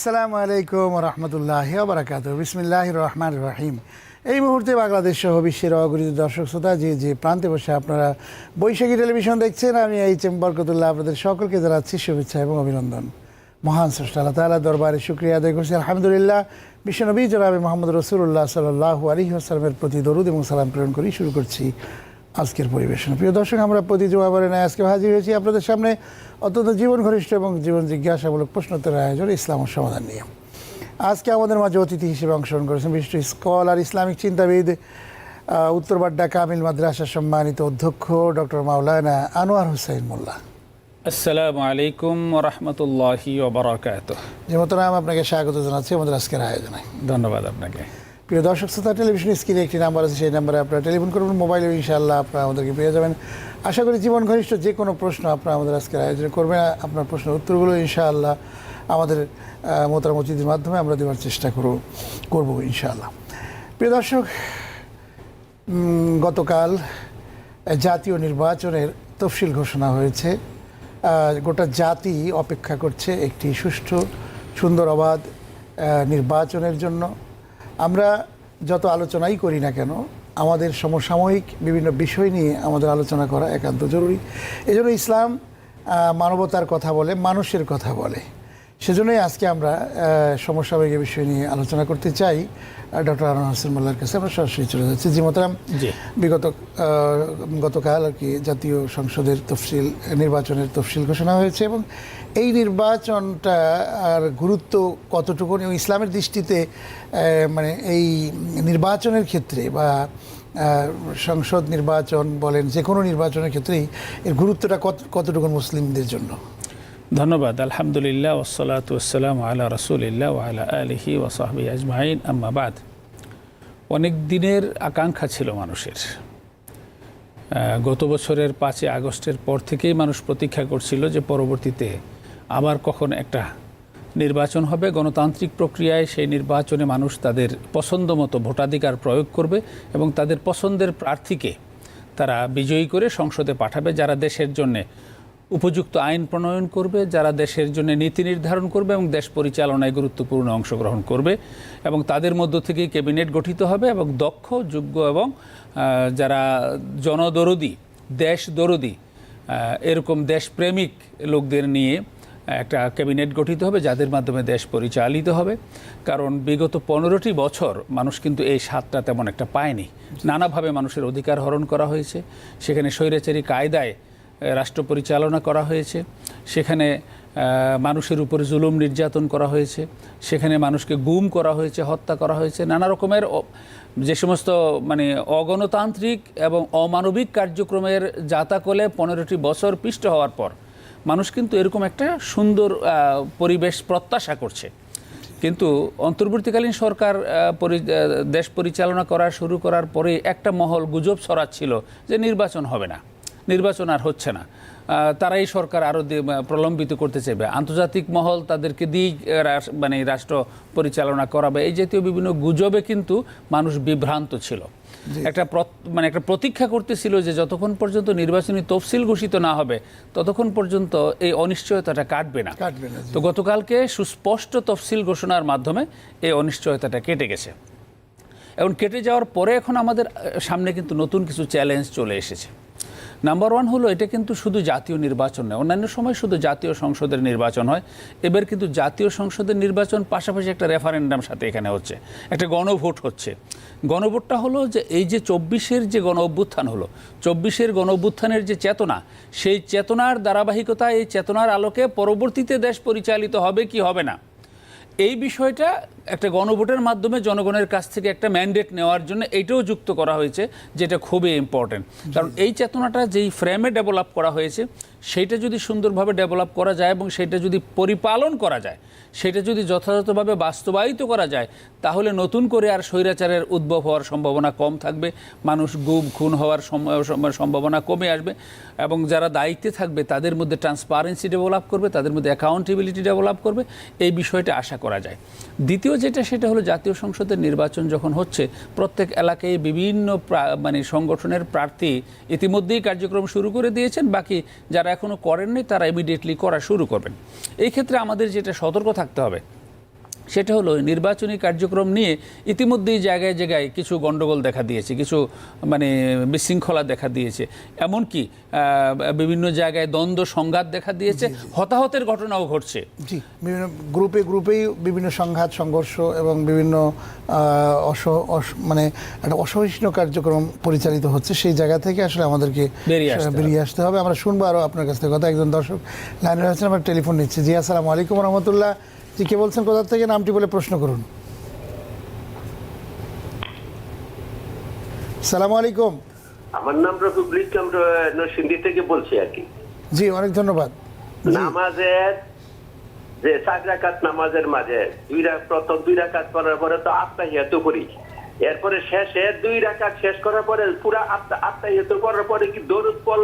আসসালামু আলাইকুম রহমতুল্লাহ বারাকাত বিসমিল্লাহ রহমান রহিম। এই মুহূর্তে বাংলাদেশ সহ বিশ্বের অগরিত দর্শক শ্রোতা, যে যে প্রান্তে বসে আপনারা বৈশাখী টেলিভিশন দেখছেন, আমি এই চেম্বরকতুল্লাহ আপনাদের সকলকে জানাচ্ছি শুভেচ্ছা এবং অভিনন্দন। মহান স্রষ্টা আল্লাহ তালা দরবারে শুক্রিয়া আদায় করছি। আলহামদুলিল্লাহ, বিশ্বনবী জনাবে মোহাম্মদ রসুল্লাহ সাল্লাহ আলী আসসালামের প্রতি দরুদ এবং সালাম প্রেরণ করি শুরু করছি আজকের পরিবেশন। প্রিয় দর্শক আমরা প্রতি জমাবারে নয় আজকে হাজির হয়েছি আপনাদের সামনে। অত্যন্ত জীবন ঘনিষ্ঠ এবং জীবন জিজ্ঞাসামূলক প্রশ্নোত্তর আয়োজন ইসলাম ও সমাধান নিয়ে। আজকে আমাদের মাঝে অতিথি হিসেবে অংশগ্রহণ করেছেন বিশিষ্ট স্কলার ইসলামিক চিন্তাবিদ উত্তরবাড্ডা কামিল মাদ্রাসার সম্মানিত অধ্যক্ষ ডক্টর মাওলানা আনোয়ার হুসাইন মোল্লা। আসসালামু আলাইকুম রহমতুল্লাহি ওবরাকাত যে মতো নাম আপনাকে স্বাগত জানাচ্ছি আমাদের আজকের আয়োজনে। ধন্যবাদ আপনাকে। প্রিয় দর্শক, শ্রোতা, টেলিভিশন স্ক্রিনে একটি নাম্বার আছে, সেই নাম্বারে আপনারা টেলিফোন করবেন মোবাইলে ইনশাআল্লাহ আপনারা আমাদেরকে পেয়ে যাবেন। আশা করি জীবন ঘনিষ্ঠ যে কোনো প্রশ্ন আপনারা আমাদের আজকের আয়োজনে করবেন। আপনার প্রশ্নের উত্তরগুলো ইনশাআল্লাহ আমাদের মোতারাম অতিথির মাধ্যমে আমরা দেওয়ার চেষ্টা করব, করব ইনশাআল্লাহ। প্রিয় দর্শক গতকাল জাতীয় নির্বাচনের তফসিল ঘোষণা হয়েছে। গোটা জাতি অপেক্ষা করছে একটি সুষ্ঠু, সুন্দর অবাধ নির্বাচনের জন্য। আমরা যত আলোচনাই করি না কেন, আমাদের সমসাময়িক বিভিন্ন বিষয় নিয়ে আমাদের আলোচনা করা একান্ত জরুরি। এজন্য ইসলাম মানবতার কথা বলে, মানুষের কথা বলে। সেজন্যই আজকে আমরা সমসাময়িক বিষয় নিয়ে আলোচনা করতে চাই ডক্টর আনোয়ার হোসেন মোল্লার কাছে। আমরা সরাসরি চলে যাচ্ছি। জি মোতারাম বিগত গতকাল আর কি জাতীয় সংসদের তফসিল নির্বাচনের তফসিল ঘোষণা হয়েছে এবং এই নির্বাচনটা আর গুরুত্ব কতটুকু এবং ইসলামের দৃষ্টিতে মানে এই নির্বাচনের ক্ষেত্রে বা সংসদ নির্বাচন বলেন যে কোনো নির্বাচনের ক্ষেত্রেই এর গুরুত্বটা কত কতটুকু মুসলিমদের জন্য? ধন্যবাদ, আলহামদুলিল্লাহ ওসলাত ওসালাম আলা রসুলিল্লাহ আলা আলহি ওসাহবি আজমাইন আম্মাবাদ অনেক দিনের আকাঙ্ক্ষা ছিল মানুষের। গত বছরের পাঁচই আগস্টের পর থেকেই মানুষ প্রতীক্ষা করছিল যে পরবর্তীতে আবার কখন একটা নির্বাচন হবে। গণতান্ত্রিক প্রক্রিয়ায় সেই নির্বাচনে মানুষ তাদের পছন্দ মতো ভোটাধিকার প্রয়োগ করবে এবং তাদের পছন্দের প্রার্থীকে তারা বিজয়ী করে সংসদে পাঠাবে যারা দেশের জন্যে উপযুক্ত আইন প্রণয়ন করবে, যারা দেশের জন্য নীতি নির্ধারণ করবে এবং দেশ পরিচালনায় গুরুত্বপূর্ণ অংশগ্রহণ করবে এবং তাদের মধ্য থেকেই ক্যাবিনেট গঠিত হবে এবং দক্ষ, যোগ্য এবং যারা জনদরদি দেশ দরদি এরকম দেশপ্রেমিক লোকদের নিয়ে একটা ক্যাবিনেট গঠিত হবে, যাদের মাধ্যমে দেশ পরিচালিত হবে। কারণ বিগত পনেরোটি বছর মানুষ কিন্তু এই স্বাদটা তেমন একটা পায়নি। নানাভাবে মানুষের অধিকার হরণ করা হয়েছে। সেখানে স্বৈরাচারী কায়দায় রাষ্ট্র পরিচালনা করা হয়েছে, সেখানে মানুষের উপরে জুলুম নির্যাতন করা হয়েছে, সেখানে মানুষকে গুম করা হয়েছে, হত্যা করা হয়েছে, নানা রকমের যে সমস্ত মানে অগণতান্ত্রিক এবং অমানবিক কার্যক্রমের জাতাকলে পনেরোটি বছর পিষ্ট হওয়ার পর, মানুষ কিন্তু এরকম একটা সুন্দর পরিবেশ প্রত্যাশা করছে। কিন্তু অন্তর্বর্তীকালীন সরকার পরি- দেশ পরিচালনা করা শুরু করার পরে একটা মহল গুজব ছড়াচ্ছিল যে নির্বাচন হবে না। নির্বাচন আর হচ্ছে না। তারাই সরকার আরও প্রলম্বিত করতে চাইবে। আন্তর্জাতিক মহল তাদেরকে দিয়েই মানে রাষ্ট্র পরিচালনা করাবে। এই জাতীয় বিভিন্ন গুজবে কিন্তু মানুষ বিভ্রান্ত ছিল। একটা মানে একটা প্রতীক্ষা করতেছিল যে যতক্ষণ পর্যন্ত নির্বাচনী তফসিল ঘোষিত না হবে ততক্ষণ পর্যন্ত এই অনিশ্চয়তাটা কাটবে না। কাটবে না তো গতকালকে সুস্পষ্ট তফসিল ঘোষণার মাধ্যমে এই অনিশ্চয়তাটা কেটে গেছে। এখন কেটে যাওয়ার পরে এখন আমাদের সামনে কিন্তু নতুন কিছু চ্যালেঞ্জ চলে এসেছে। নাম্বার ওয়ান হলো এটা কিন্তু শুধু জাতীয় নির্বাচন নয়। অন্যান্য সময় শুধু জাতীয় সংসদের নির্বাচন হয়। এবার কিন্তু জাতীয় সংসদের নির্বাচন পাশাপাশি একটা রেফারেন্ডাম সাথে এখানে হচ্ছে। একটা গণভোট হচ্ছে। গণভোটটা হলো যে এই যে চব্বিশের যে গণ অভ্যুত্থান হলো, চব্বিশের গণ অভ্যুত্থানের যে চেতনা, সেই চেতনার ধারাবাহিকতা এই চেতনার আলোকে পরবর্তীতে দেশ পরিচালিত হবে কি হবে না? এই বিষয়টা একটা গণভোটের মাধ্যমে জনগণের কাছ থেকে একটা ম্যান্ডেট নেওয়ার জন্য এইটাও যুক্ত করা হয়েছে যেটা খুবই ইম্পর্টেন্ট কারণ এই চেতনাটা যেই ফ্রেমে ডেভেলপ করা হয়েছে সেইটা যদি সুন্দরভাবে ডেভেলপ করা যায় এবং সেটা যদি পরিপালন করা যায় সেটা যদি যথাযথভাবে বাস্তবায়িত করা যায়, তাহলে নতুন করে আর স্বৈরাচারের উদ্ভব হওয়ার সম্ভাবনা কম থাকবে, মানুষ গুম, খুন হওয়ার সম- সম- সম্ভাবনা কমে আসবে এবং যারা দায়িত্বে থাকবে তাদের মধ্যে ট্রান্সপারেন্সি ডেভেলপ করবে, তাদের মধ্যে অ্যাকাউন্টেবিলিটি ডেভেলপ করবে, এই বিষয়টা আশা করা যায়। দ্বিতীয় যেটা, সেটা হলো জাতীয় সংসদের নির্বাচন যখন হচ্ছে, প্রত্যেক এলাকায় বিভিন্ন মানে সংগঠনের প্রার্থী ইতিমধ্যেই কার্যক্রম শুরু করে দিয়েছেন, বাকি যারা এখনও করেননি, তারা ইমিডিয়েটলি করা শুরু করবেন। এই ক্ষেত্রে আমাদের যেটা সতর্ক থাকতে হবে সেটা হলো নির্বাচনী কার্যক্রম নিয়ে ইতিমধ্যেই জায়গায় জায়গায় কিছু গণ্ডগোল দেখা দিয়েছে কিছু মানে বিশৃঙ্খলা দেখা দিয়েছে। এমনকি বিভিন্ন জায়গায় দ্বন্দ্ব সংঘাত দেখা দিয়েছে। হতাহতের ঘটনাও ঘটছে। জি বিভিন্ন গ্রুপে গ্রুপেই বিভিন্ন সংঘাত সংঘর্ষ এবং বিভিন্ন অস মানে একটা অসহিষ্ণু কার্যক্রম পরিচালিত হচ্ছে। সেই জায়গা থেকে আসলে আমাদেরকে বেরিয়ে আসতে হবে। আমরা শুনব আরও আপনার কাছ থেকে। কথা একজন দর্শক লাইনে রয়েছেন আমরা টেলিফোন নিচ্ছি। জি আসসালামু আলাইকুম রহমতুল্লাহ। জি কে বলছেন কোথা থেকে? নামটি বলে প্রশ্ন করুন। সালামু আলাইকুম। আমার নাম রফিকুল ইসলাম নরসিংদী থেকে বলছি আর কি। জি অনেক ধন্যবাদ। নামাজের যে চার রাকাত নামাজের মাঝে দুই প্রথম দুই রাকাত করার পরে তো আত্মাহিয়াত করি। এরপরে শেষে দুই রাকাত শেষ করার পরে পুরা আত্মাহিয়াত করার পরে কি দরুদ পল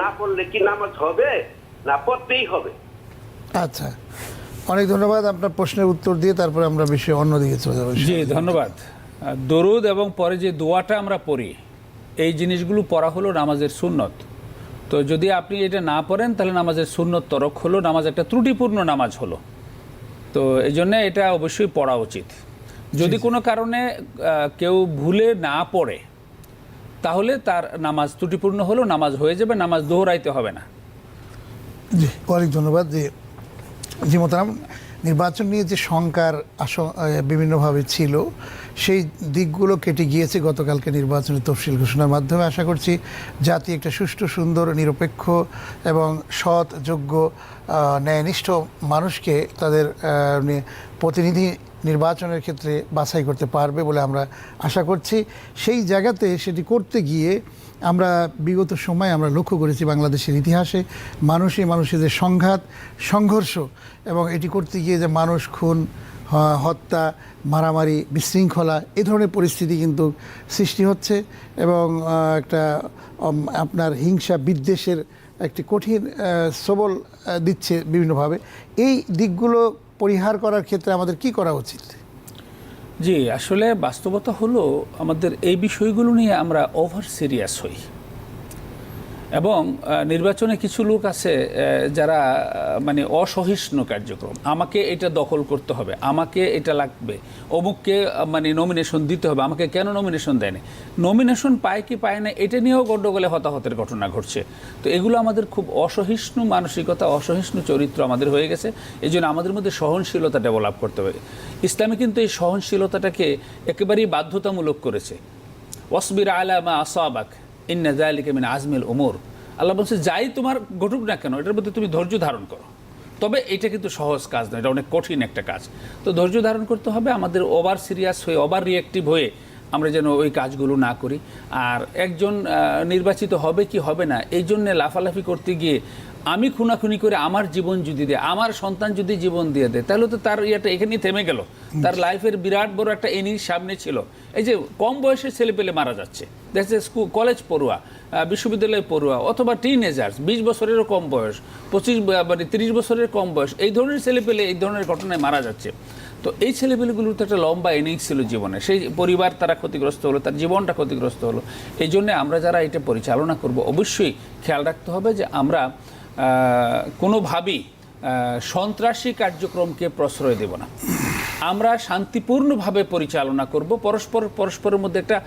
না পড়লে কি নামাজ হবে? না পড়তেই হবে। আচ্ছা। অনেক ধন্যবাদ আপনার প্রশ্নের উত্তর দিয়ে তারপরে আমরা বিষয়ে অন্যদিকে চলে যাব জি ধন্যবাদ। দরুদ এবং পরে যে দোয়াটা আমরা পড়ি এই জিনিসগুলো পড়া হলো নামাজের সুন্নত। তো যদি আপনি এটা না পড়েন তাহলে নামাজের সুন্নত তরক হলো নামাজ একটা ত্রুটিপূর্ণ নামাজ হলো। তো এই জন্য এটা অবশ্যই পড়া উচিত। যদি কোনো কারণে কেউ ভুলে না পড়ে তাহলে তার নামাজ ত্রুটিপূর্ণ হলো নামাজ হয়ে যাবে নামাজ দোহরাইতে হবে না। জি অনেক ধন্যবাদ। জি জি মোতারাম নির্বাচন নিয়ে যে শঙ্কার আশ বিভিন্নভাবে ছিল, সেই দিকগুলো কেটে গিয়েছে গতকালকে নির্বাচনের তফসিল ঘোষণার মাধ্যমে। আশা করছি জাতি একটা সুষ্ঠু, সুন্দর, নিরপেক্ষ এবং সৎ, যোগ্য ন্যায়নিষ্ঠ মানুষকে তাদের প্রতিনিধি নির্বাচনের ক্ষেত্রে বাছাই করতে পারবে বলে আমরা আশা করছি। সেই জায়গাতে সেটি করতে গিয়ে আমরা বিগত সময়ে আমরা লক্ষ্য করেছি বাংলাদেশের ইতিহাসে মানুষে মানুষের যে সংঘাত, সংঘর্ষ এবং এটি করতে গিয়ে যে মানুষ, খুন হত্যা, মারামারি, বিশৃঙ্খলা এ ধরনের পরিস্থিতি কিন্তু সৃষ্টি হচ্ছে এবং একটা আপনার হিংসা বিদ্বেষের একটি কঠিন সবল দিচ্ছে বিভিন্নভাবে। এই দিকগুলো পরিহার করার ক্ষেত্রে আমাদের কি করা উচিত? জি, আসলে বাস্তবতা হলো আমাদের এই বিষয়গুলো নিয়ে আমরা ওভার সিরিয়াস হই। এবং নির্বাচনে কিছু লোক আছে যারা মানে অসহিষ্ণু কার্যক্রম। আমাকে এটা দখল করতে হবে, আমাকে এটা লাগবে। অমুককে মানে নমিনেশন দিতে হবে, আমাকে কেন নমিনেশন দেয়নি? নমিনেশন পায় কি পায় না, এটা নিয়েও গণ্ডগোলে হতাহতের ঘটনা ঘটছে। তো এগুলো আমাদের খুব অসহিষ্ণু মানসিকতা, অসহিষ্ণু চরিত্র আমাদের হয়ে গেছে। এই জন্য আমাদের মধ্যে সহনশীলতা ডেভেলপ করতে হবে। ইসলামে কিন্তু এই সহনশীলতাটাকে একেবারেই বাধ্যতামূলক করেছে। ওয়াসবির আলা মা আসাবাক, ইন্না যালিকা মিন আজমিল উমর। আল্লাহ বলছে, যাই তোমার ঘটুক না কেন, এটার মধ্যে তুমি ধৈর্য ধারণ করো। তবে এটা কিন্তু সহজ কাজ নয়, এটা অনেক কঠিন একটা কাজ। তো ধৈর্য ধারণ করতে হবে আমাদের ওভার সিরিয়াস হয়ে, ওভার রিয়েক্টিভ হয়ে আমরা যেন ওই কাজগুলো না করি। আর একজন নির্বাচিত হবে কি হবে না, এই জন্যে লাফালাফি করতে গিয়ে আমি খুনাখুনি করে আমার জীবন যদি দেয়, আমার সন্তান যদি জীবন দিয়ে দেয়, তাহলে তো তার ইয়েটা এখানেই থেমে গেল। তার লাইফের বিরাট বড় একটা ইনিংস সামনে ছিল। এই যে কম বয়সে ছেলে পেলে মারা যাচ্ছে। দেখছে স্কুল কলেজ পড়ুয়া বিশ্ববিদ্যালয়ে পড়ুয়া, অথবা টিনেজার্স বিশ বছরেরও কম বয়স, পঁচিশ মানে তিরিশ বছরের কম বয়স, এই ধরনের ছেলে পেলে এই ধরনের ঘটনায় মারা যাচ্ছে। তো এই ছেলেপেলেগুলোর তো একটা লম্বা ইনিংস ছিল জীবনে। সেই পরিবার তারা ক্ষতিগ্রস্ত হলো, তার জীবনটা ক্ষতিগ্রস্ত হলো। এই জন্যে আমরা যারা এটা পরিচালনা করব, অবশ্যই খেয়াল রাখতে হবে যে আমরা কোনোভাবেই সন্ত্রাসী কার্যক্রমকে প্রশ্রয় দেব না। আমরা শান্তিপূর্ণভাবে পরিচালনা করব পরস্পর পরস্পরের মধ্যে একটা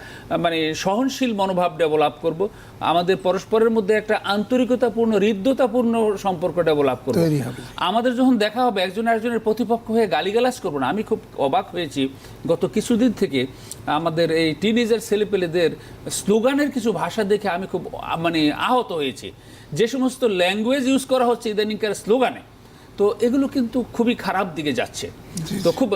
মানে সহনশীল মনোভাব ডেভেলপ করব আমাদের পরস্পরের মধ্যে একটা আন্তরিকতাপূর্ণ হৃদ্যতাপূর্ণ সম্পর্ক ডেভেলপ করব। আমাদের যখন দেখা হবে একজন একজনের প্রতিপক্ষ হয়ে গালিগালাজ করব না আমি খুব অবাক হয়েছি। গত কিছুদিন থেকে আমাদের এই টিনেজার ছেলেপেলেদের স্লোগানের কিছু ভাষা দেখে আমি খুব মানে আহত হয়েছি। যে সমস্ত ল্যাঙ্গুয়েজ ইউজ করা হচ্ছে ইদানিংকার স্লোগানে তো এগুলো কিন্তু খুবই খারাপ দিকে যাচ্ছে। তো খুব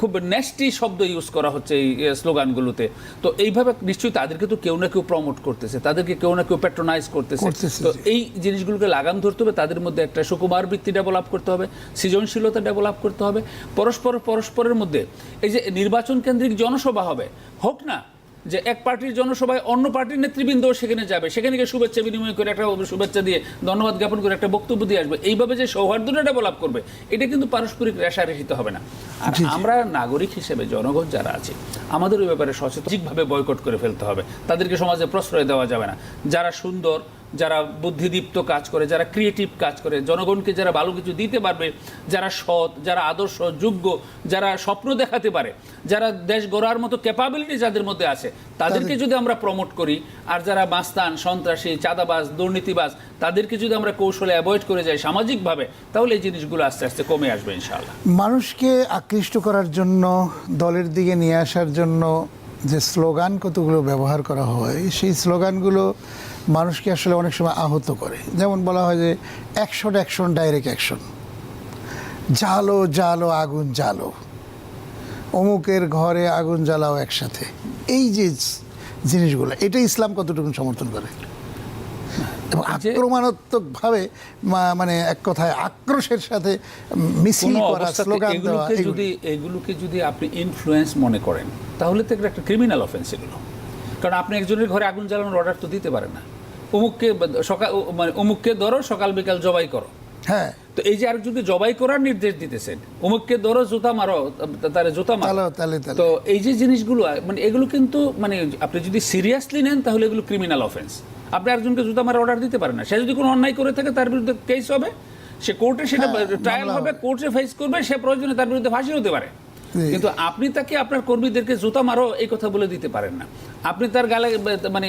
খুব নেস্টি শব্দ ইউজ করা হচ্ছে এই স্লোগানগুলোতে। তো এইভাবে নিশ্চয়ই তাদেরকে তো কেউ না কেউ প্রমোট করতেছে তাদেরকে কেউ না কেউ প্যাট্রোনাইজ করতেছে। করতেছে, তো এই জিনিসগুলোকে লাগাম ধরতে হবে তাদের মধ্যে একটা সুকুমার বৃত্তি ডেভেলপ করতে হবে সৃজনশীলতা ডেভেলপ করতে হবে পরস্পর পরস্পরের মধ্যে এই যে নির্বাচন কেন্দ্রিক জনসভা হবে হোক না যে এক পার্টির জনসভায় অন্য পার্টির নেতৃবৃন্দ সেখানে যাবে সেখানে গিয়ে শুভেচ্ছা বিনিময় করে একটা শুভেচ্ছা দিয়ে ধন্যবাদ জ্ঞাপন করে একটা বক্তব্য দিয়ে আসবে। এইভাবে যে সৌহার্দ্যটা ডেভেলপ করবে এটা কিন্তু পারস্পরিক রেশারেশিতে হবে না। আর আমরা নাগরিক হিসেবে জনগণ যারা আছে আমাদের ওই ব্যাপারে সচেতনভাবে বয়কট করে ফেলতে হবে। তাদেরকে সমাজে প্রশ্রয় দেওয়া যাবে না। যারা সুন্দর যারা বুদ্ধিদীপ্ত কাজ করে যারা ক্রিয়েটিভ কাজ করে জনগণকে যারা ভালো কিছু দিতে পারবে যারা সৎ যারা আদর্শ যোগ্য যারা স্বপ্ন দেখাতে পারে যারা দেশ গড়ার মতো ক্যাপাবিলিটি যাদের মধ্যে আছে তাদেরকে যদি আমরা প্রমোট করি আর যারা মাস্তান সন্ত্রাসী চাঁদাবাজ দুর্নীতিবাজ তাদেরকে যদি আমরা কৌশলে অ্যাভয়েড করে যাই সামাজিকভাবে তাহলে এই জিনিসগুলো আস্তে আস্তে কমে আসবে ইনশাআল্লাহ। মানুষকে আকৃষ্ট করার জন্য দলের দিকে নিয়ে আসার জন্য যে স্লোগান কতগুলো ব্যবহার করা হয় সেই স্লোগানগুলো মানুষকে আসলে অনেক সময় আহত করে। যেমন বলা হয় যে অ্যাকশন অ্যাকশন ডাইরেক্ট অ্যাকশন জালো জালো আগুন জালো অমুকের ঘরে আগুন জ্বালাও একসাথে। এই যে জিনিসগুলো এটা ইসলাম কতটুকু সমর্থন করে? এবং আক্রমণাত্মকভাবে মানে এক কথায় আক্রোশের সাথে মিছিল করা স্লোগান দেওয়া এগুলোকে যদি এগুলোকে যদি আপনি ইনফ্লুয়েন্স মনে করেন তাহলে তো একটা ক্রিমিনাল অফেন্স এগুলো। কারণ আপনি একজনের ঘরে আগুন জ্বালানোর অর্ডার তো দিতে পারেন না। অমুককে সকাল মানে অমুককে ধরো সকাল বিকাল জবাই করো। হ্যাঁ। তো এই যে আরেকজনকে জবাই করার নির্দেশ দিতেছেন অমুককে ধরো জুতা মারো তারে জুতা মারো। তো এই যে জিনিসগুলো মানে এগুলো কিন্তু মানে আপনি যদি সিরিয়াসলি নেন তাহলে এগুলো ক্রিমিনাল অফেন্স আপনি একজনকে জুতা মারা অর্ডার দিতে পারেন না। সে যদি কোনো অন্যায় করে থাকে তার বিরুদ্ধে কেস হবে। সে কোর্টে সেটা হ্যাঁ, ট্রায়াল হবে হবে। কোর্টে ফেস করবে সে প্রয়োজনে তার বিরুদ্ধে ফাঁসি হতে পারে। কিন্তু আপনি তাকে আপনার কর্মীদেরকে জুতা মারো এই কথা বলে দিতে পারেন না। আপনি তার গালে মানে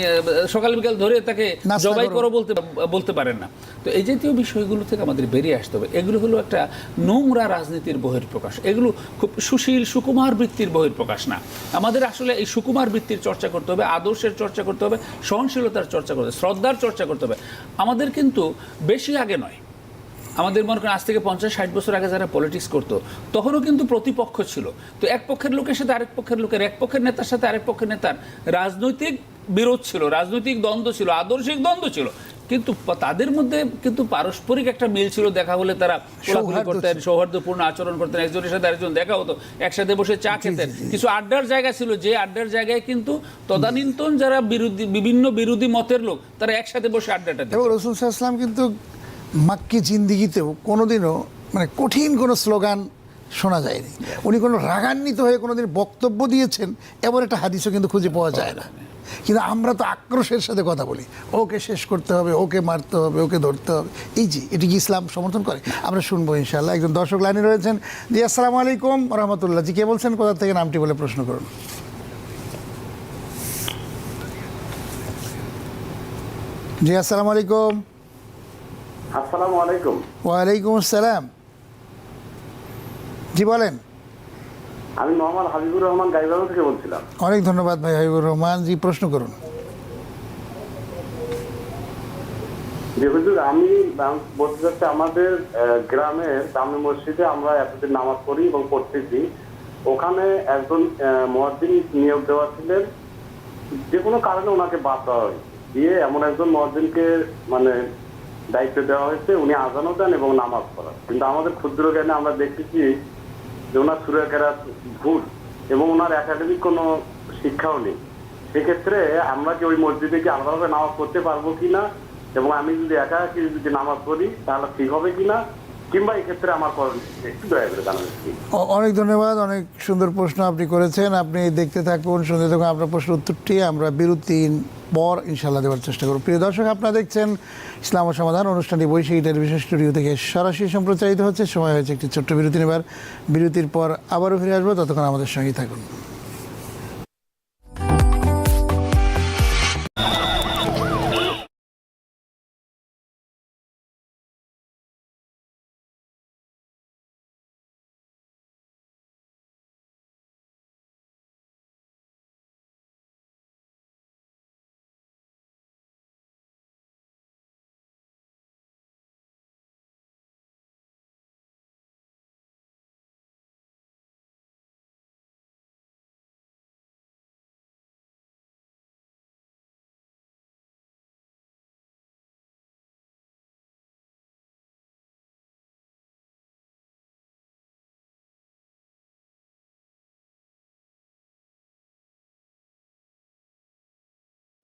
সকাল বিকাল ধরে তাকে জবাই করো। বলতে বলতে পারেন না। তো এই জাতীয় বিষয়গুলো থেকে আমাদের বেরিয়ে আসতে হবে। এগুলো হলো একটা নোংরা রাজনীতির বহির্প্রকাশ এগুলো খুব সুশীল সুকুমার বৃত্তির বহির্প্রকাশ না। আমাদের আসলে এই সুকুমার বৃত্তির চর্চা করতে হবে আদর্শের চর্চা করতে হবে সহনশীলতার চর্চা করতে হবে শ্রদ্ধার চর্চা করতে হবে। আমাদের কিন্তু বেশি আগে নয়। আমাদের মনে করেন আজ থেকে পঞ্চাশ ষাট বছর আগে যারা পলিটিক্স করতো তখনও কিন্তু প্রতিপক্ষ ছিল। তো এক পক্ষের লোকের সাথে আরেক পক্ষের লোকের এক পক্ষের নেতার সাথে আরেক পক্ষের নেতার রাজনৈতিক বিরোধ ছিল রাজনৈতিক দ্বন্দ্ব ছিল আদর্শিক দ্বন্দ্ব ছিল। কিন্তু তাদের মধ্যে কিন্তু পারস্পরিক একটা মিল ছিল দেখা হলে তারা কোলাকুলি করতেন সৌহার্দ্যপূর্ণ আচরণ করতেন একজনের সাথে আরেকজন দেখা হতো একসাথে বসে চা খেতেন। কিছু আড্ডার জায়গা ছিল যে আড্ডার জায়গায় কিন্তু তদানীন্তন যারা বিরোধী বিভিন্ন বিরোধী মতের লোক তারা একসাথে বসে আড্ডাটা এবং রসুল সাল্লাম কিন্তু মাক্কি জিন্দিগিতেও কোনোদিনও মানে কঠিন কোনো স্লোগান শোনা যায়নি। উনি কোনো রাগান্বিত হয়ে কোনোদিন বক্তব্য দিয়েছেন, এমন একটা হাদিসও কিন্তু খুঁজে পাওয়া যায় না। কিন্তু আমরা তো আক্রোশের সাথে কথা বলি। ওকে শেষ করতে হবে, ওকে মারতে হবে, ওকে ধরতে হবে। এই যে, এটি কি ইসলাম সমর্থন করে? আমরা শুনব ইনশাল্লাহ একজন দর্শক লাইনে রয়েছেন। জি, আসসালামু আলাইকুম রহমতুল্লাহ জি, কে বলছেন? কোথা থেকে নামটি বলে প্রশ্ন করুন। জি, আসসালামু আলাইকুম। আসসালামু আলাইকুম। ওয়ালাইকুম আসসালাম। জি বলেন। আমি মোহাম্মদ হাবিবুর রহমান গাইবান্ধা থেকে বলছিলাম। অনেক ধন্যবাদ ভাই হাবিবুর রহমান জি প্রশ্ন করুন। যে হুজুর আমি বলতে চাচ্ছি আমাদের গ্রামের জামে মসজিদে আমরা এতদিন নামাজ পড়ি এবং পড়তেছি। ওখানে একজন মহাদিন নিয়োগ দেওয়া ছিলেন। যে কোনো কারণে ওনাকে বাদ দেওয়া হয় দিয়ে এমন একজন মহাদিনকে মানে দায়িত্ব দেওয়া হয়েছে, উনি আজানও দেন এবং নামাজ পড়ান। কিন্তু আমাদের ক্ষুদ্র জ্ঞানে আমরা দেখতেছি যে ওনার সুরেখেরা ভুল এবং ওনার একাডেমিক কোনো শিক্ষাও নেই। সেক্ষেত্রে আমরা কি ওই মসজিদে কি আলাদাভাবে নামাজ পড়তে পারব কিনা? এবং আমি যদি একা একি যদি নামাজ পড়ি, তাহলে ঠিক হবে কিনা? কিংবা এক্ষেত্রে আমার অনেক ধন্যবাদ, অনেক সুন্দর প্রশ্ন আপনি করেছেন। আপনি দেখতে থাকুন, শুনতে থাকুন। আপনার প্রশ্নের উত্তরটি আমরা বিরতি পর ইনশাল্লাহ দেওয়ার চেষ্টা করব। প্রিয় দর্শক, আপনারা দেখছেন ইসলাম ও সমাধান অনুষ্ঠানটি বৈশাখী টেলিভিশন স্টুডিও থেকে সরাসরি সম্প্রচারিত হচ্ছে। সময় হয়েছে একটি ছোট্ট বিরতি নেবার। বিরতির পর আবারও ফিরে আসব। ততক্ষণ আমাদের সঙ্গেই থাকুন।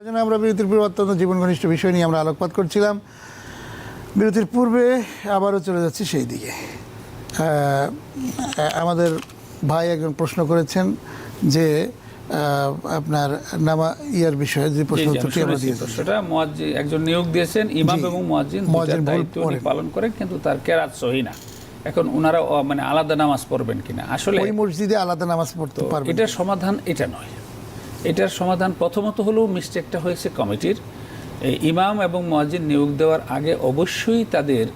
আমরা বিরতির পূর্বে অত্যন্ত জীবন ঘনিষ্ঠ বিষয় নিয়ে আমরা আলোকপাত করছিলাম। বিরতির পূর্বে আবারও চলে যাচ্ছি সেই দিকে। আমাদের ভাই একজন প্রশ্ন করেছেন যে আপনার নামা ইয়ার বিষয়ে যে প্রশ্ন উত্তরটি আমরা দিয়েছি। মুয়াজ্জিন- একজন নিয়োগ দিয়েছেন ইমাম এবং মুয়াজ্জিন মুয়াজ্জিন দায়িত্ব পালন করে কিন্তু তার কেরাত সহি না। এখন ওনারা মানে আলাদা নামাজ পড়বেন কিনা? আসলে ওই মসজিদে আলাদা নামাজ পড়তে পারবে এটা সমাধান এটা নয়। এটার সমাধান প্রথমত হলো মিস্টেকটা হয়েছে কমিটির। ইমাম এবং মুয়াজ্জিন নিয়োগ দেওয়ার আগে অবশ্যই তাদের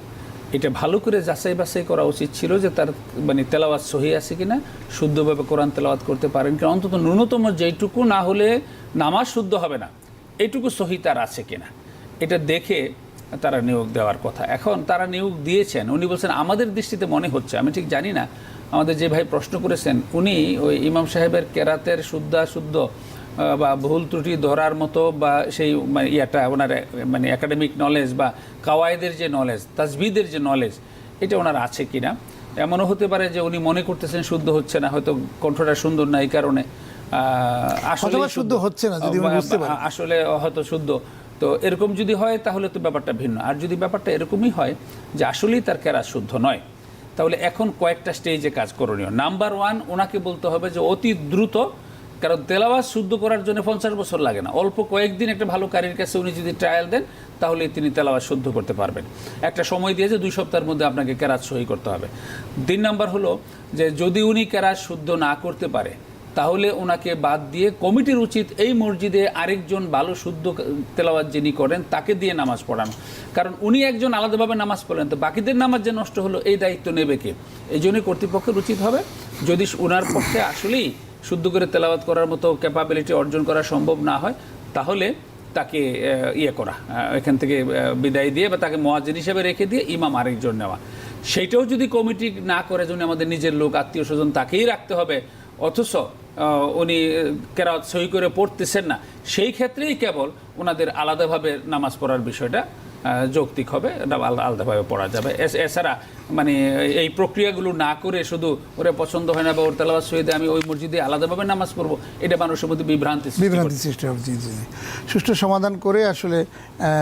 এটা ভালো করে যাচাই বাছাই করা উচিত ছিল যে তার মানে তেলাওয়াত সহি আছে কিনা, শুদ্ধভাবে কোরআন তেলাওয়াত করতে পারেন কিনা, অন্তত ন্যূনতম যেইটুকু না হলে নামাজ শুদ্ধ হবে না এইটুকু সহি তার আছে কিনা। এটা দেখে তারা নিয়োগ দেওয়ার কথা। এখন তারা নিয়োগ দিয়েছেন, উনি বলছেন, আমাদের দৃষ্টিতে মনে হচ্ছে, আমি ঠিক জানি না, আমাদের যে ভাই প্রশ্ন করেছেন, উনি ওই ইমাম সাহেবের কেরাতের শুদ্ধ শুদ্ধ বা ভুল ত্রুটি ধরার মতো বা সেই মানে ইয়াটা ওনার মানে একাডেমিক নলেজ বা কাওয়ায়েদের যে নলেজ তাজবিদের যে নলেজ এটা ওনার আছে কিনা? এমনও হতে পারে যে উনি মনে করতেছেন শুদ্ধ হচ্ছে না হয়তো কণ্ঠটা সুন্দর না এই কারণে। আহ, শুদ্ধ হচ্ছে না, যদি বুঝতে আসলে হয়তো শুদ্ধ। তো এরকম যদি হয় তাহলে তো ব্যাপারটা ভিন্ন। আর যদি ব্যাপারটা এরকমই হয় যে আসলেই তার কেরা শুদ্ধ নয় তাহলে এখন কয়েকটা স্টেজে কাজ করণীয়। নাম্বার ওয়ান ওনাকে বলতে হবে যে অতি দ্রুত কারণ তেলাওয়াজ শুদ্ধ করার জন্য পঞ্চাশ বছর লাগে না। অল্প কয়েকদিন একটা ভালো কারির কাছে উনি যদি ট্রায়াল দেন, তাহলে তিনি তেলাওয়াজ শুদ্ধ করতে পারবেন। একটা সময় দিয়ে যে দুই সপ্তাহের মধ্যে আপনাকে কেরাত সহি করতে হবে। তিন নাম্বার হলো যে যদি উনি কেরাত শুদ্ধ না করতে পারে, তাহলে ওনাকে বাদ দিয়ে কমিটির উচিত এই মসজিদে আরেকজন ভালো শুদ্ধ তেলাওয়াত যিনি করেন, তাকে দিয়ে নামাজ পড়ানো। কারণ উনি একজন আলাদাভাবে নামাজ পড়লেন তো বাকিদের নামাজ যে নষ্ট হলো, এই দায়িত্ব নেবে কে? এই জন্যই কর্তৃপক্ষের উচিত হবে। যদি ওনার পক্ষে আসলেই শুদ্ধ করে তেলাওয়াত করার মতো ক্যাপাবিলিটি অর্জন করা সম্ভব না হয়, তাহলে তাকে ইয়ে করা এখান থেকে বিদায় দিয়ে বা তাকে মহাজিন হিসেবে রেখে দিয়ে ইমাম আরেকজন নেওয়া। সেইটাও যদি কমিটি না করে যদি আমাদের নিজের লোক, আত্মীয় স্বজন, তাকেই রাখতে হবে। অথচ উনি কেরাত সই করে পড়তেছেন না। সেই ক্ষেত্রেই কেবল ওনাদের আলাদাভাবে নামাজ পড়ার বিষয়টা যৌক্তিক হবে এটা আলাদা- আলাদাভাবে পড়া যাবে। এছাড়া মানে এই প্রক্রিয়াগুলো না করে শুধু ওরে পছন্দ হয় না বা ওর তেলাবাস সহিদে আমি ওই মসজিদে আলাদাভাবে নামাজ পড়ব এটা মানুষের মধ্যে বিভ্রান্তি বিভ্রান্তি সৃষ্টি হবে জি জি জি। সুষ্ঠু সমাধান করে আসলে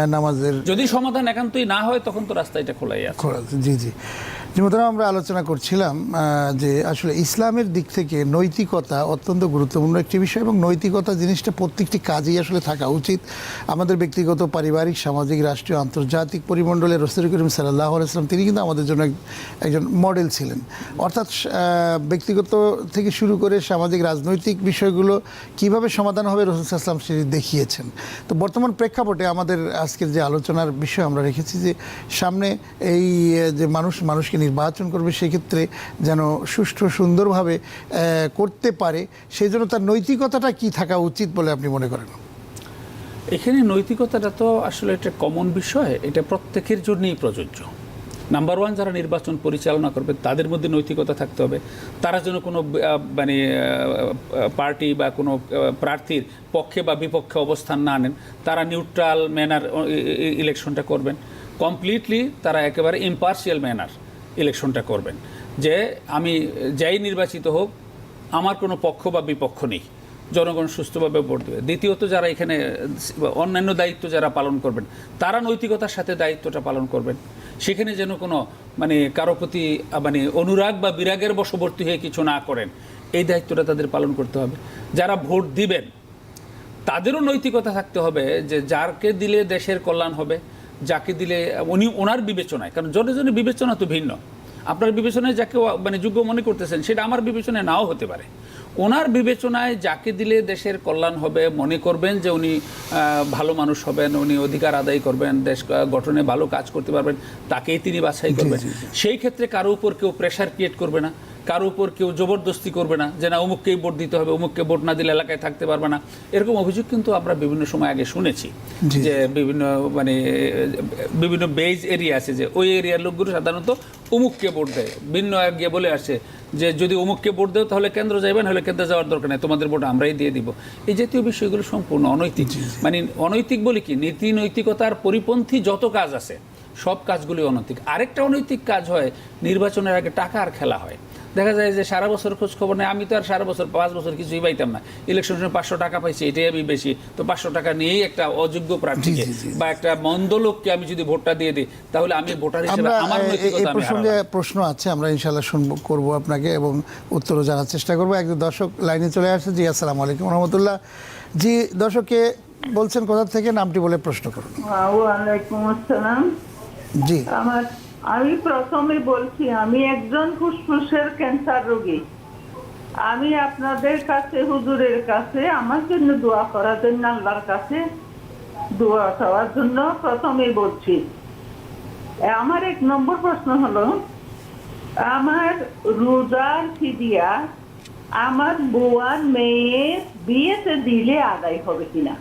নামাজের যদি সমাধান একান্তই না হয় তখন তো রাস্তা এটা খোলাই আছে। খোলা জি জি। যেমন আমরা আলোচনা করছিলাম যে আসলে ইসলামের দিক থেকে নৈতিকতা অত্যন্ত গুরুত্বপূর্ণ একটি বিষয় এবং নৈতিকতা জিনিসটা প্রত্যেকটি কাজেই আসলে থাকা উচিত। আমাদের ব্যক্তিগত পারিবারিক সামাজিক রাষ্ট্রীয় আন্তর্জাতিক পরিমণ্ডলের রসুল করিম সাল্লাহ আলাইসলাম তিনি কিন্তু আমাদের জন্য এক- একজন মডেল ছিলেন। অর্থাৎ ব্যক্তিগত থেকে শুরু করে সামাজিক রাজনৈতিক বিষয়গুলো কীভাবে সমাধান হবে রসুল সাল্লাম সেটি দেখিয়েছেন। তো বর্তমান প্রেক্ষাপটে আমাদের আজকের যে আলোচনার বিষয় আমরা রেখেছি যে, সামনে এই যে মানুষ, মানুষকে নির্বাচন করবে সেক্ষেত্রে যেন সুষ্ঠু, সুন্দরভাবে করতে পারে সেই জন্য তার নৈতিকতাটা কি থাকা উচিত বলে আপনি মনে করেন? এখানে নৈতিকতাটা তো আসলে একটা কমন বিষয়। এটা প্রত্যেকের জন্যই প্রযোজ্য। নাম্বার ওয়ান যারা নির্বাচন পরিচালনা করবে, তাদের মধ্যে নৈতিকতা থাকতে হবে। তারা যেন কোনো মানে পার্টি বা কোনো প্রার্থীর পক্ষে বা বিপক্ষে অবস্থান না নেন, তারা নিউট্রাল ম্যানার ইলেকশনটা করবেন। কমপ্লিটলি তারা একেবারে ইম্পার্সিয়াল ম্যানার ইলেকশনটা করবেন। যে আমি, যাই নির্বাচিত হোক, আমার কোনো পক্ষ বা বিপক্ষ নেই। জনগণ সুস্থভাবে ভোট দেবে। দ্বিতীয়ত যারা এখানে, অন্যান্য দায়িত্ব যারা পালন করবেন, তারা নৈতিকতার সাথে দায়িত্বটা পালন করবেন। সেখানে যেন কোনো মানে কারও প্রতি মানে অনুরাগ বা বিরাগের বশবর্তী হয়ে কিছু না করেন, এই দায়িত্বটা তাদের পালন করতে হবে। যারা ভোট দিবেন, তাদেরও নৈতিকতা থাকতে হবে যে যারকে দিলে দেশের কল্যাণ হবে, যাকে দিলে, উনি ওনার বিবেচনায়, কারণ জনে জনে বিবেচনা তো ভিন্ন। আপনার বিবেচনায় যাকে মানে যোগ্য মনে করতেছেন, সেটা আমার বিবেচনায় নাও হতে পারে। ওনার বিবেচনায় যাকে দিলে দেশের কল্যাণ হবে মনে করবেন যে উনি ভালো মানুষ হবেন উনি অধিকার আদায় করবেন দেশ গঠনে ভালো কাজ করতে পারবেন তাকেই তিনি বাছাই করবেন। সেই ক্ষেত্রে কারও উপর কেউ প্রেশার ক্রিয়েট করবে না। কারও উপর কেউ জবরদস্তি করবে না যে না অমুককেই ভোট দিতে হবে অমুককে ভোট না দিলে এলাকায় থাকতে পারবে না। এরকম অভিযোগ কিন্তু আমরা বিভিন্ন সময় আগে শুনেছি যে বিভিন্ন মানে বিভিন্ন বেজ এরিয়া আছে যে ওই এরিয়ার লোকগুলো সাধারণত অমুককে ভোট দেয়। ভিন্ন এক গিয়ে বলে আসে যে যদি অমুককে ভোট দেও তাহলে কেন্দ্র যাবেন হলে কেন্দ্রে যাওয়ার দরকার নেই তোমাদের ভোট আমরাই দিয়ে দিব। এই জাতীয় বিষয়গুলো সম্পূর্ণ অনৈতিক। মানে অনৈতিক বলি কি? নীতি নৈতিকতার পরিপন্থী যত কাজ আছে সব কাজগুলি অনৈতিক। আরেকটা অনৈতিক কাজ হয় নির্বাচনের আগে টাকার খেলা হয়। দেখা যায় যে সারা বছর খোঁজ খবর নেই। আমি তো আর সারা বছর পাঁচ বছর কিছুই পাইতাম না। ইলেকশন সময় পাঁচশো টাকা পাইছি এটাই আমি বেশি। তো পাঁচশো টাকা নিয়েই একটা অযোগ্য প্রার্থীকে জি। বা একটা মন্দ লোককে আমি যদি ভোটটা দিয়ে দিই তাহলে আমি ভোটার হিসেবে আমার এই প্রসঙ্গে প্রশ্ন আছে আমরা ইনশাল্লাহ শুনব করব আপনাকে এবং উত্তরও জানার চেষ্টা করব। একজন দর্শক লাইনে চলে আসছে। জি আসসালামু আলাইকুম রহমতুল্লাহ। জি দর্শককে বলছেন কোথা থেকে নামটি বলে প্রশ্ন করুন। ওয়ালাইকুম আসসালাম। জি। আমার আমি প্রথমে বলছি আমি একজন ফুসফুসের ক্যান্সার রোগী। আমি আপনাদের কাছে হুজুরের কাছে আমার জন্য দোয়া করার জন্য আল্লাহর কাছে দোয়া চাওয়ার জন্য প্রথমে বলছি। আমার এক নম্বর প্রশ্ন হলো আমার রোজার ফিদিয়া আমার বুয়ার মেয়ের বিয়েতে দিলে আদায় হবে কিনা?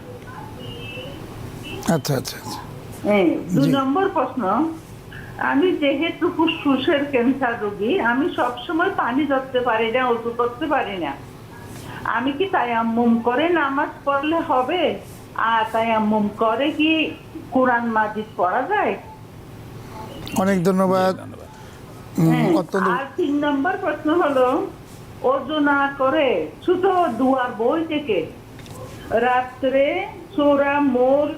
আচ্ছা আচ্ছা আচ্ছা। হ্যাঁ, দুই নম্বর প্রশ্ন আমি যেহেতু ফুসফুসের ক্যান্সার রোগী আমি সবসময় পানি ধরতে পারি না উঁচু করতে পারি না। আমি কি তায়াম্মুম করে নামাজ পড়লে হবে? আর তায়াম্মুম করে কি কোরআন মাজিদ পড়া যায়? অনেক ধন্যবাদ। ধন্যবাদ। হ্যাঁ, আর তিন নম্বর প্রশ্ন হলো অজু না করে ছোট দুয়ার বই থেকে। রাত্রে সুরা মূল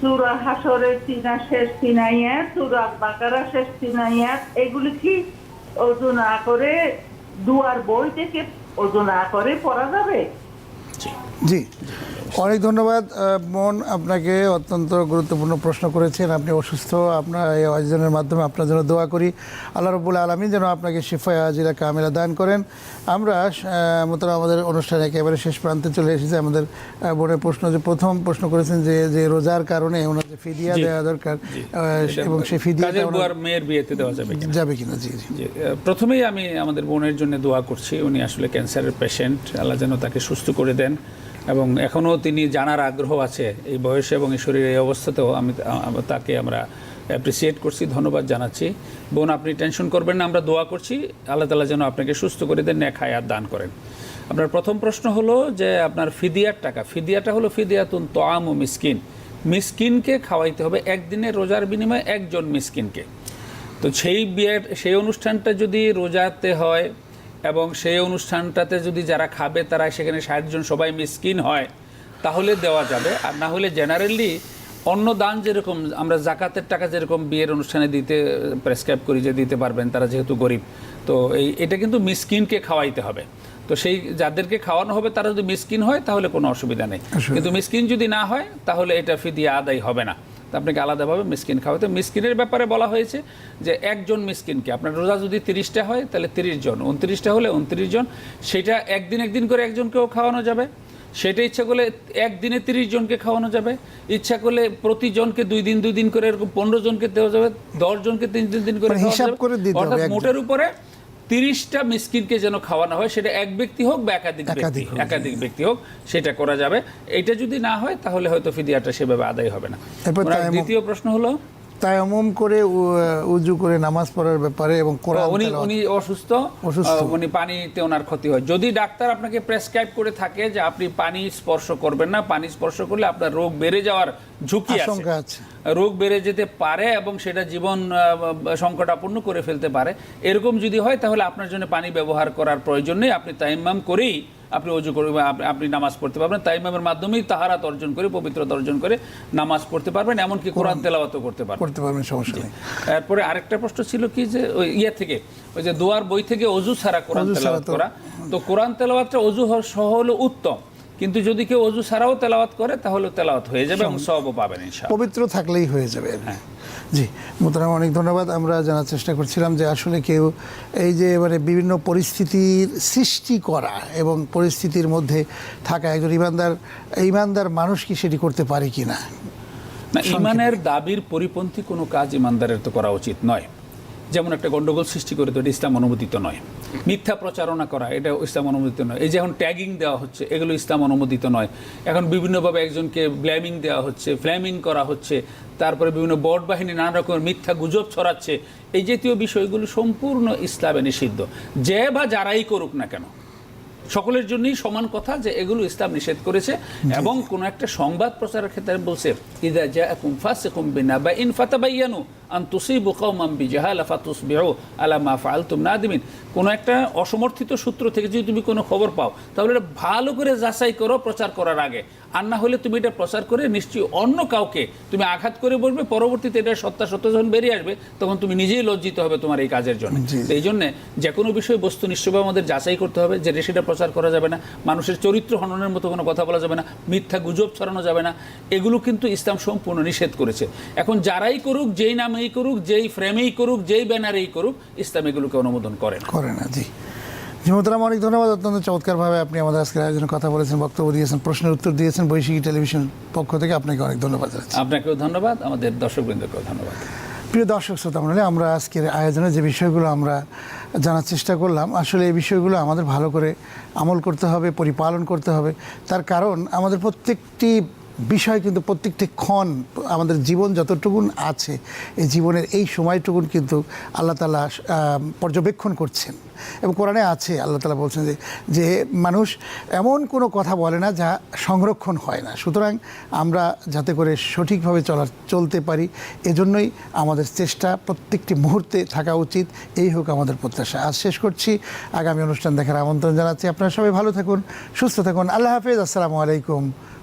সুরা হাসরের তিনা শেষ তিনাইয়াত সুরা বাকারা, শেষ তিনাইয়াত এগুলি কি অজু না করে দুয়ার বই থেকে অজু না করে পড়া যাবে? জি। অনেক ধন্যবাদ। বোন আপনাকে অত্যন্ত গুরুত্বপূর্ণ প্রশ্ন করেছেন। আপনি অসুস্থ আপনার এই আয়োজনের মাধ্যমে আপনার জন্য দোয়া করি। আল্লাহ রবুল আলমী যেন আপনাকে শিফায় আজিরা কামিলা দান করেন। আমরা মতন আমাদের অনুষ্ঠানে একেবারে শেষ প্রান্তে চলে এসেছি। আমাদের বোনের প্রশ্ন যে প্রথম প্রশ্ন করেছেন যে যে রোজার কারণে ওনার যে ফিদিয়া দেওয়া দরকার এবং সেই বুয়ার মেয়ের বিয়েতে দেওয়া যাবে? যাবে কিনা জি জি। প্রথমেই আমি আমাদের বোনের জন্য দোয়া করছি। উনি আসলে ক্যান্সারের পেশেন্ট। আল্লাহ যেন তাকে সুস্থ করে দেন। এবং এখনও তিনি জানার আগ্রহ আছে এই বয়সে এবং এই শরীরের এই অবস্থাতেও আমি তাকে আমরা অ্যাপ্রিসিয়েট করছি, ধন্যবাদ জানাচ্ছি। বোন, আপনি টেনশন করবেন না, আমরা দোয়া করছি। আল্লাহ তালা যেন আপনাকে সুস্থ করে দেন ন্যাক হায়াত দান করেন। আপনার প্রথম প্রশ্ন হলো যে আপনার ফিদিয়ার টাকা, ফিদিয়াটা হলো ফিদিয়াতুন তোয়াম ও মিসকিন। মিসকিনকে খাওয়াইতে হবে একদিনের রোজার বিনিময়ে একজন মিসকিনকে। তো সেই বিয়ের, সেই অনুষ্ঠানটা যদি রোজাতে হয় এবং সেই অনুষ্ঠানটাতে যদি যারা খাবে তারা সেখানে ষাট জন সবাই মিসকিন হয় তাহলে দেওয়া যাবে। আর না হলে জেনারেলি অন্য দান যেরকম আমরা জাকাতের টাকা যেরকম বিয়ের অনুষ্ঠানে দিতে প্রেসক্রাইব করি যে দিতে পারবেন তারা যেহেতু গরিব তো এই এটা কিন্তু মিসকিনকে খাওয়াইতে হবে। তো সেই যাদেরকে খাওয়ানো হবে তারা যদি মিসকিন হয় তাহলে কোনো অসুবিধা নেই। কিন্তু মিসকিন যদি না হয় তাহলে এটা ফিদিয়া আদায় হবে না। তো আপনাকে আলাদাভাবে মিসকিন খাওয়াতে মিসকিনের ব্যাপারে বলা হয়েছে যে একজন মিসকিনকে আপনার রোজা যদি তিরিশটা হয় তাহলে তিরিশ জন উনত্রিশটা হলে উনত্রিশ জন সেটা একদিন একদিন করে একজনকেও খাওয়ানো যাবে। সেটা ইচ্ছা করলে একদিনে তিরিশ জনকে খাওয়ানো যাবে। ইচ্ছা করলে প্রতিজনকে দুই দিন দুই দিন করে এরকম পনেরো জনকে দেওয়া যাবে দশ জনকে তিন তিন দিন করে মানে হিসাব করে অর্থাৎ মোটের উপরে তিরিশটা মিসকিনকে যেন খাওয়ানো হয় সেটা এক ব্যক্তি হোক বা একাধিক ব্যক্তি একাধিক ব্যক্তি হোক সেটা করা যাবে এটা যদি না হয় তাহলে হয়তো ফিদিয়াটা সেভাবে আদায় হবে না। দ্বিতীয় প্রশ্ন হলো তাই অমম করে উজু করে নামাজ পড়ার ব্যাপারে এবং কোরআন উনি উনি অসুস্থ? অসুস্থ। উনি পানিতে ওনার ক্ষতি হয়। যদি ডাক্তার আপনাকে প্রেসক্রাইব করে থাকে যে আপনি পানি স্পর্শ করবেন না পানি স্পর্শ করলে আপনার রোগ বেড়ে যাওয়ার ঝুঁকি আশঙ্কা আছে। রোগ বেড়ে যেতে পারে এবং সেটা জীবন সংকটাপন্ন করে ফেলতে পারে। এরকম যদি হয় তাহলে আপনার জন্য পানি ব্যবহার করার প্রয়োজন নেই। আপনি তাইমাম করেই আপনি অজু করবেন আপনি নামাজ পড়তে পারবেন। তাইমামের মাধ্যমেই তাহারাত অর্জন করে পবিত্রতা অর্জন করে নামাজ পড়তে পারবেন এমনকি কোরআন তেলাওয়াতও করতে পারবেন। করতে পারবেন সমস্যা নেই। এরপরে আরেকটা প্রশ্ন ছিল কি যে ওই ইয়ে থেকে ওই যে দোয়ার বই থেকে অজু ছাড়া কোরআন তেলাওয়াত করা। তো কোরআন তেলাওয়াতটা অজু সহ হলো উত্তম। কিন্তু যদি কেউ অজু ছাড়াও তেলাওয়াত করে তাহলে তেলাওয়াত হয়ে যাবে এবং সবও পাবেন পবিত্র থাকলেই হয়ে যাবে। হ্যাঁ। জি মোতারাম অনেক ধন্যবাদ। আমরা জানার চেষ্টা করছিলাম যে আসলে কেউ এই যে এবারে বিভিন্ন পরিস্থিতির সৃষ্টি করা এবং পরিস্থিতির মধ্যে থাকা একজন ইমানদার ইমানদার মানুষ কি সেটি করতে পারে কি না ইমানের দাবির পরিপন্থী কোনো কাজ ইমানদারের তো করা উচিত নয়। যেমন একটা গণ্ডগোল সৃষ্টি করে তো এটা ইসলাম অনুমোদিত নয়। মিথ্যা প্রচারণা করা, এটা ইসলাম অনুমোদিত নয়। এই যে এখন ট্যাগিং দেওয়া হচ্ছে, এগুলো ইসলাম অনুমোদিত নয়। এখন বিভিন্নভাবে একজনকে ব্ল্যামিং দেওয়া হচ্ছে ফ্ল্যামিং করা হচ্ছে, তারপরে বিভিন্ন বট বাহিনী নানা রকমের মিথ্যা গুজব ছড়াচ্ছে। এই জাতীয় বিষয়গুলো সম্পূর্ণ ইসলামে নিষিদ্ধ। যে বা যারাই করুক না কেন সকলের জন্যই সমান কথা যে এগুলো ইসলাম নিষেধ করেছে এবং কোন একটা সংবাদ প্রচারের ক্ষেত্রে বলছে ইদা বা ফাসিকুম বিনাবাইন ফাতাবায়ানু আন মাম্বি কওমান বিজাহালা ফাতুসবিহু আলা মা না নাদিমিন। কোন একটা অসমর্থিত সূত্র থেকে যদি তুমি কোনো খবর পাও তাহলে ভালো করে যাচাই করো প্রচার করার আগে। আর না হলে তুমি এটা প্রচার করে নিশ্চয়ই অন্য কাউকে তুমি আঘাত করে বলবে পরবর্তীতে এটা সত্তা সত্য যখন বেরিয়ে আসবে তখন তুমি নিজেই লজ্জিত হবে তোমার এই কাজের জন্য। এই জন্য যে কোনো বিষয়ে বস্তু নিশ্চয়ভাবে আমাদের যাচাই করতে হবে যে সেটা প্রচার করা যাবে না মানুষের চরিত্র হননের মতো কোনো কথা বলা যাবে না মিথ্যা গুজব ছড়ানো যাবে না এগুলো কিন্তু ইসলাম সম্পূর্ণ নিষেধ করেছে। এখন যারাই করুক যেই নামেই করুক যেই ফ্রেমেই করুক যেই ব্যানারেই করুক ইসলাম এগুলোকে অনুমোদন করে না। করে না জি জি। মোহতারাম অনেক ধন্যবাদ। অত্যন্ত চমৎকারভাবে আপনি আমাদের আজকের আয়োজনে কথা বলেছেন বক্তব্য দিয়েছেন প্রশ্নের উত্তর দিয়েছেন বৈশাখী টেলিভিশন পক্ষ থেকে আপনাকে অনেক ধন্যবাদ আপনাকেও ধন্যবাদ আমাদের দর্শকবৃন্দকেও ধন্যবাদ। প্রিয় দর্শক শ্রোতা মণ্ডলী আমরা আজকের আয়োজনে যে বিষয়গুলো আমরা জানার চেষ্টা করলাম আসলে এই বিষয়গুলো আমাদের ভালো করে আমল করতে হবে পরিপালন করতে হবে। তার কারণ আমাদের প্রত্যেকটি বিষয় কিন্তু প্রত্যেকটি ক্ষণ আমাদের জীবন যতটুকুন আছে, এই জীবনের এই সময়টুকুন কিন্তু আল্লাহ তালা পর্যবেক্ষণ করছেন। এবং কোরআনে আছে, আল্লাহ তালা বলছেন যে যে মানুষ এমন কোনো কথা বলে না যা সংরক্ষণ হয় না। সুতরাং আমরা যাতে করে সঠিকভাবে চলা চলতে পারি, এজন্যই আমাদের চেষ্টা প্রত্যেকটি মুহূর্তে থাকা উচিত। এই হোক আমাদের প্রত্যাশা। আজ শেষ করছি। আগামী অনুষ্ঠান দেখার আমন্ত্রণ জানাচ্ছি। আপনারা সবাই ভালো থাকুন, সুস্থ থাকুন। আল্লাহ হাফেজ। আসসালামু আলাইকুম।